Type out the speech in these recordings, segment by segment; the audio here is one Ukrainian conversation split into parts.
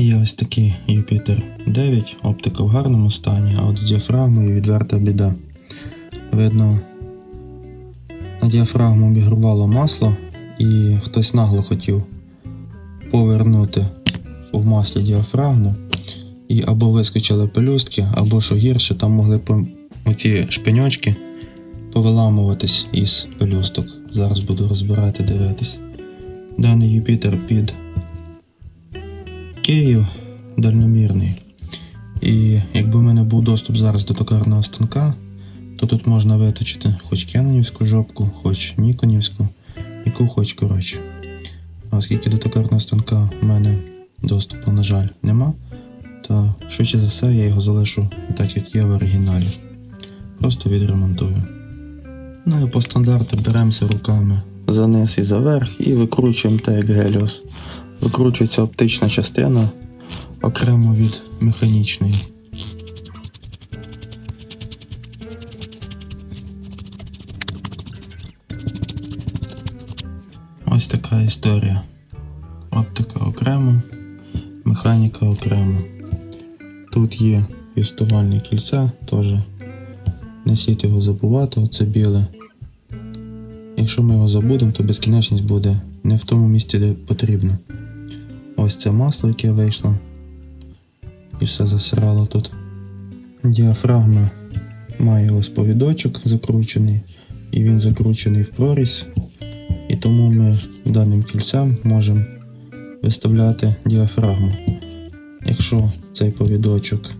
Є ось такий Юпітер 9, оптика в гарному стані, а от з діафрагмою відверта біда. Видно, на діафрагму обігрувало масло, і хтось нагло хотів повернути в маслі діафрагму, і або вискочили пелюстки, або що гірше, там могли оці шпиньочки повиламуватись із пелюсток. Зараз буду розбирати, дивитись. Даний Юпітер під Київ дальномірний. І якби в мене був доступ зараз до токарного станка, то тут можна виточити хоч кенонівську жопку, хоч ніконівську, яку хоч коротше. Оскільки до токарного станка в мене доступу, на жаль, нема, то швидше за все я його залишу так, як є в оригіналі. Просто відремонтую. Ну і по стандарту беремося руками за низ і за верх і викручуємо так, як геліос. Викручується оптична частина окремо від механічної. Ось така історія. Оптика окремо, механіка окремо. Тут є юстувальне кільце, теж не слід його забувати, оце біле. Якщо ми його забудемо, то безкінечність буде не в тому місці, де потрібно. Ось це масло, яке вийшло. І все засирало тут. Діафрагма має ось повідочок закручений, і він закручений в прорізь. І тому ми даним кільцем можемо виставляти діафрагму. Якщо цей повідочок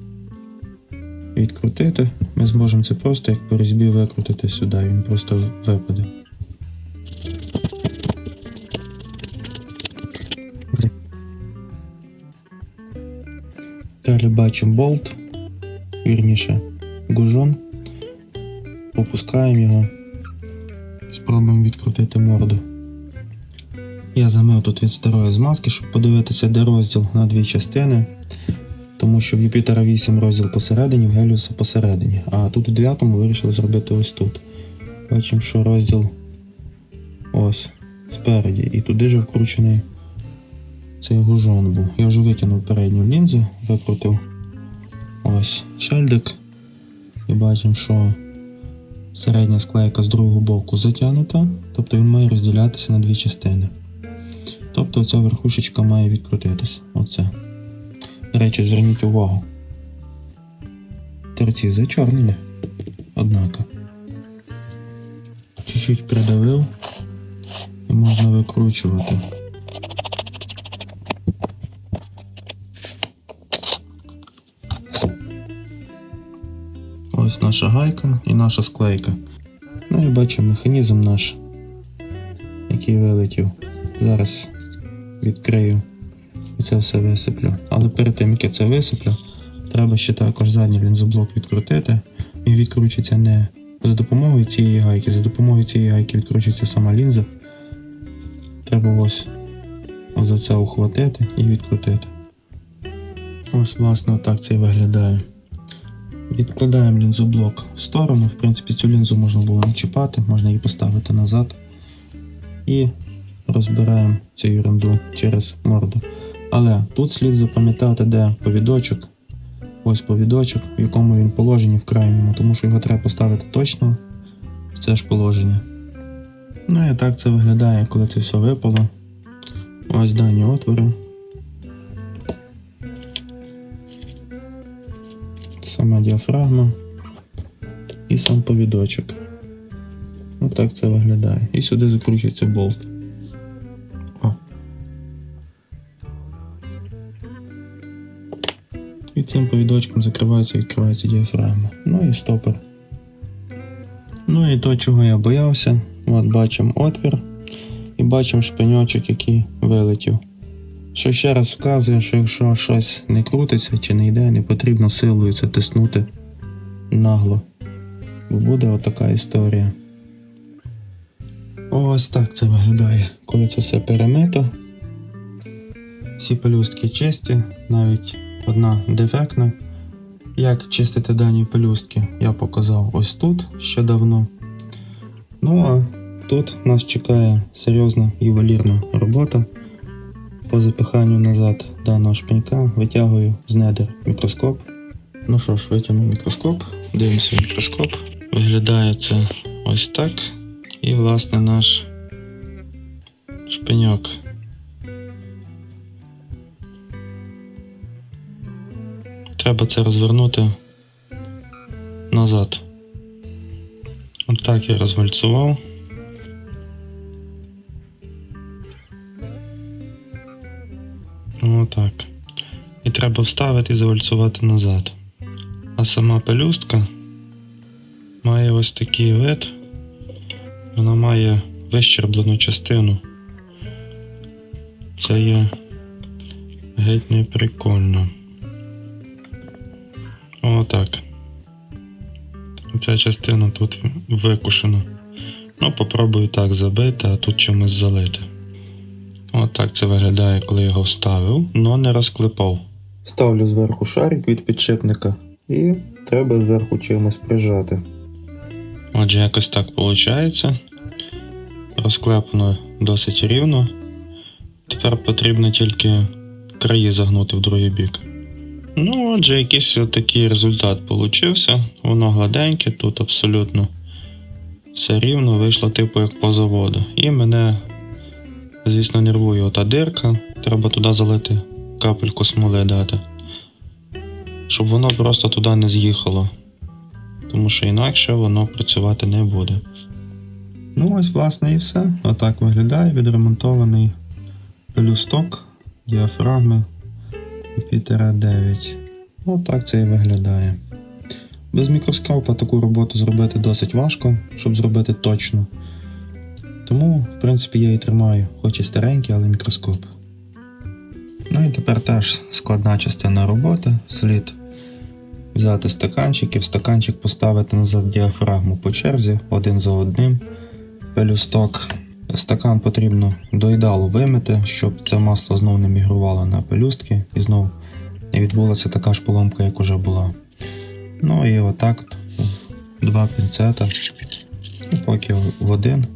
відкрутити, ми зможемо це просто як по різьбі викрутити сюди, він просто випаде. Далі бачимо болт, вірніше гужон. Попускаємо його. Спробуємо відкрутити морду. Я замив тут від старої змазки, щоб подивитися, де розділ на дві частини. Тому що в Юпітера 8 розділ посередині, в Геліуса посередині. А тут в 9 вирішили зробити ось тут. Бачимо, що розділ ось спереді. І туди же вкручений цей гужон був. Я вже витягнув передню лінзу, викрутив ось шельдик. І бачимо, що середня склейка з другого боку затягнута, тобто він має розділятися на дві частини. Тобто ця верхушечка має відкрутитись. Оце. До речі, зверніть увагу. Торці зачорнені. Однако. Чуть-чуть придавив і можна викручувати. Ось наша гайка і наша склейка. Ну і бачимо механізм наш, який вилетів. Зараз відкрию і це все висиплю. Але перед тим, як я це висиплю, треба ще також задній лінзоблок відкрутити. Він відкручується не за допомогою цієї гайки, за допомогою цієї гайки відкручується сама лінза. Треба ось за це ухватити і відкрутити. Ось, власне, отак це і виглядає. Відкладаємо лінзоблок в сторону. В принципі, цю лінзу можна було не чіпати, можна її поставити назад. І розбираємо цю ерунду через морду. Але тут слід запам'ятати, де повідочок. Ось повідочок, в якому він положенні в крайньому, тому що його треба поставити точно в це ж положення. Ну і так це виглядає, коли це все випало. Ось дані отвори. Сама діафрагма і сам повідочок. Отак це виглядає. І сюди закручується болт. О. І цим повідочком закривається і відкривається діафрагма. Ну і стопор. Ну і то, чого я боявся. От бачимо отвір і бачимо шпиньочок, який вилетів. Що ще раз вказує, що якщо щось не крутиться чи не йде, не потрібно силою це тиснути нагло. Бо буде отака історія. Ось так це виглядає, коли це все перемито. Всі пелюстки чисті, навіть одна дефектна. Як чистити дані пелюстки, я показав ось тут ще давно. Ну а тут нас чекає серйозна ювелірна робота по запиханню назад даного шпинька, витягую з недер мікроскоп. Ну що ж, витягнув мікроскоп, дивимося мікроскоп. Виглядає це ось так. І власне наш шпиньок. Треба це розвернути назад. Отак я розвальцував. Треба вставити і завальцувати назад. А сама пелюстка має ось такий вид. Вона має вищерблену частину. Це є геть не прикольно. Отак. Ця частина тут викушена. Ну, попробую так забити, а тут чимось залити. Отак це виглядає, коли я його вставив, но не розклепав. Ставлю зверху шарик від підшипника і треба зверху чимось прижати. Отже, якось так виходить. Розклепано досить рівно. Тепер потрібно тільки краї загнути в другий бік. Ну, отже, якийсь такий результат получився. Воно гладеньке, тут абсолютно все рівно вийшло, типу, як по заводу. І мене, звісно, нервує ота дирка. Треба туди залити капельку смоли дати. Щоб воно просто туди не з'їхало. Тому що інакше воно працювати не буде. Ну, ось, власне, і все. Отак виглядає відремонтований пелюсток, діафрагми Юпітера 9. Отак це і виглядає. Без мікроскопа таку роботу зробити досить важко, щоб зробити точно. Тому, в принципі, я і тримаю, хоч і старенький, але мікроскоп. Ну і тепер теж складна частина роботи. Слід взяти стаканчик і в стаканчик поставити назад діафрагму по черзі, один за одним. Пелюсток. Стакан потрібно до ідеалу вимити, щоб це масло знову не мігрувало на пелюстки і знову не відбулася така ж поломка, як уже була. Ну і отак от, два пінцета. Поки в один.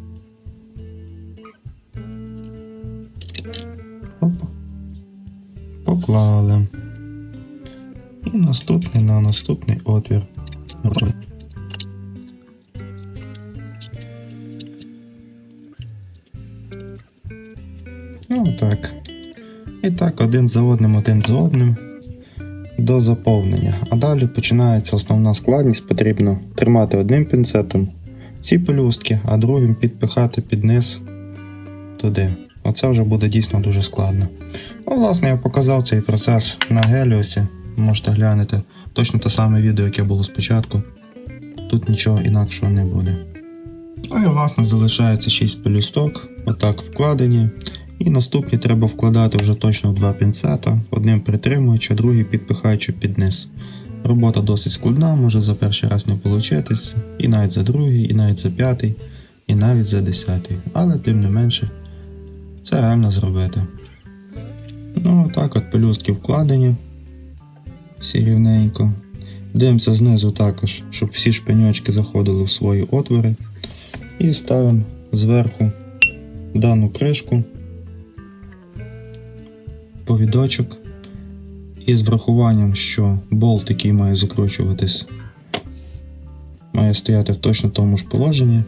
Поклали. І наступний на наступний отвір. Ну так. І так, один за одним, один за одним до заповнення. А далі починається основна складність. Потрібно тримати одним пінцетом ці пелюстки, а другим підпихати під низ туди. Оце вже буде дійсно дуже складно. Ну, власне, я показав цей процес на Геліосі. Можете глянути точно те саме відео, яке було спочатку. Тут нічого інакшого не буде. Ну і власне залишається 6 пелюсток, отак вкладені. І наступні треба вкладати вже точно в два пінцета, одним притримуючи, другий підпихаючи під низ. Робота досить складна, може за перший раз не получитись, і навіть за другий, і навіть за п'ятий, і навіть за десятий. Але тим не менше, це реально зробити. Ну, отак от пелюстки вкладені. Всі рівненько. Дивимося знизу також, щоб всі шпиньочки заходили в свої отвори. І ставимо зверху дану кришку повідочок. І з врахуванням, що болт, який має закручуватись, має стояти в точно тому ж положенні,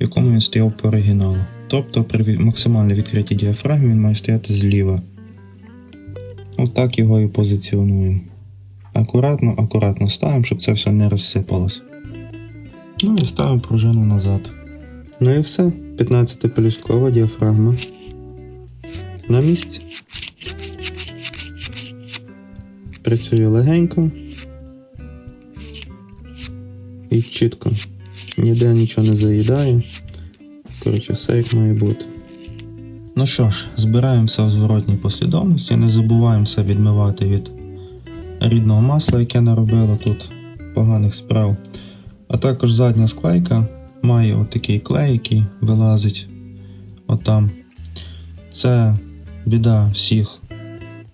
в якому він стояв по оригіналу. Тобто при максимально відкритій діафрагмі він має стояти зліва. Отак його і позиціонуємо. Акуратно, акуратно ставимо, щоб це все не розсипалось. Ну і ставимо пружину назад. Ну і все. 15-пелюсткова діафрагма. На місці. Працює легенько. І чітко. Ніде нічого не заїдає. Коротше, все як має бути. Ну що ж, збираємо все в зворотній послідовності. Не забуваємо все відмивати від рідного масла, яке наробило тут поганих справ. А також задня склейка має отакий клей, який вилазить отам. Це біда всіх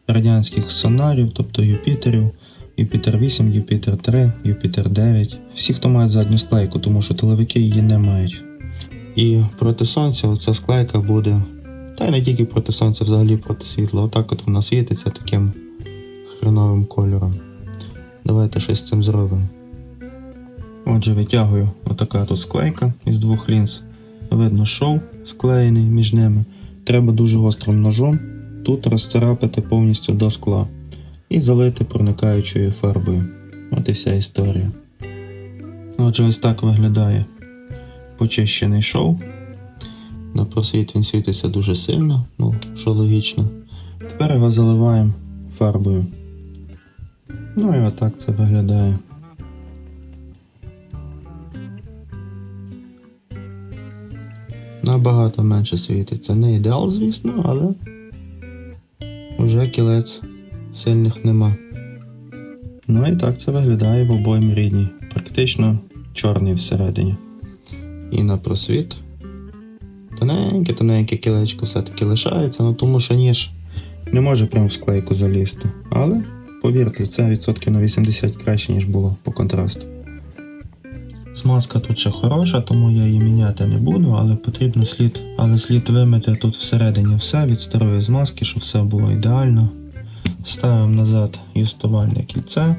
радянських сонарів, тобто Юпітерів, Юпітер 8, Юпітер 3, Юпітер 9. Всі, хто мають задню склейку, тому що тиловики її не мають. І проти сонця ця склейка буде Та й не тільки проти сонця, взагалі проти світла. Отак от вона світиться таким хреновим кольором. Давайте щось з цим зробимо. Отже, витягую отака тут склейка із двох лінз. Видно шов склеєний між ними. Треба дуже гострим ножом тут розцарапати повністю до скла і залити проникаючою фарбою. От і вся історія. Отже, ось так виглядає почищений шов. На просвіт він світиться дуже сильно, ну, що логічно. Тепер його заливаємо фарбою. Ну і отак це виглядає. Набагато менше світиться. Не ідеал, звісно, але вже кілець сильних нема. Ну і так це виглядає в обоймі рідній. Практично чорний всередині. І на просвіт. Тоненьке, тоненьке кілечко все-таки лишається, ну тому що ніж не може прямо в склейку залізти. Але, повірте, це відсотків на 80 краще, ніж було по контрасту. Смазка тут ще хороша, тому я її міняти не буду, але потрібно слід, але слід вимити тут всередині все від старої змазки, щоб все було ідеально. Ставимо назад юстувальне кільце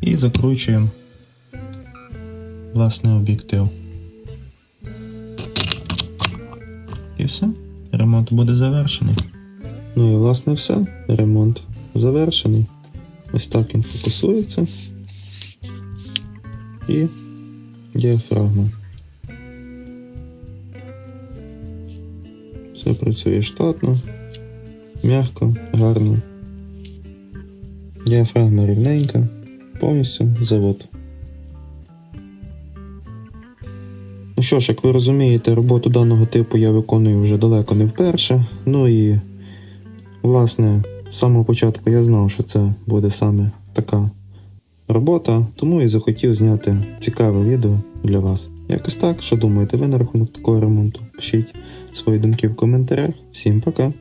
і закручуємо власне об'єктив. І все. Ремонт буде завершений. Ну і власне все. Ремонт завершений. Ось так він фокусується. І діафрагма. Все працює штатно, м'яко, гарно. Діафрагма рівненька, повністю завод. Ну що ж, як ви розумієте, роботу даного типу я виконую вже далеко не вперше. Ну і, власне, з самого початку я знав, що це буде саме така робота, тому і захотів зняти цікаве відео для вас. Якось так, що думаєте ви на рахунок такого ремонту? Пишіть свої думки в коментарях. Всім пока!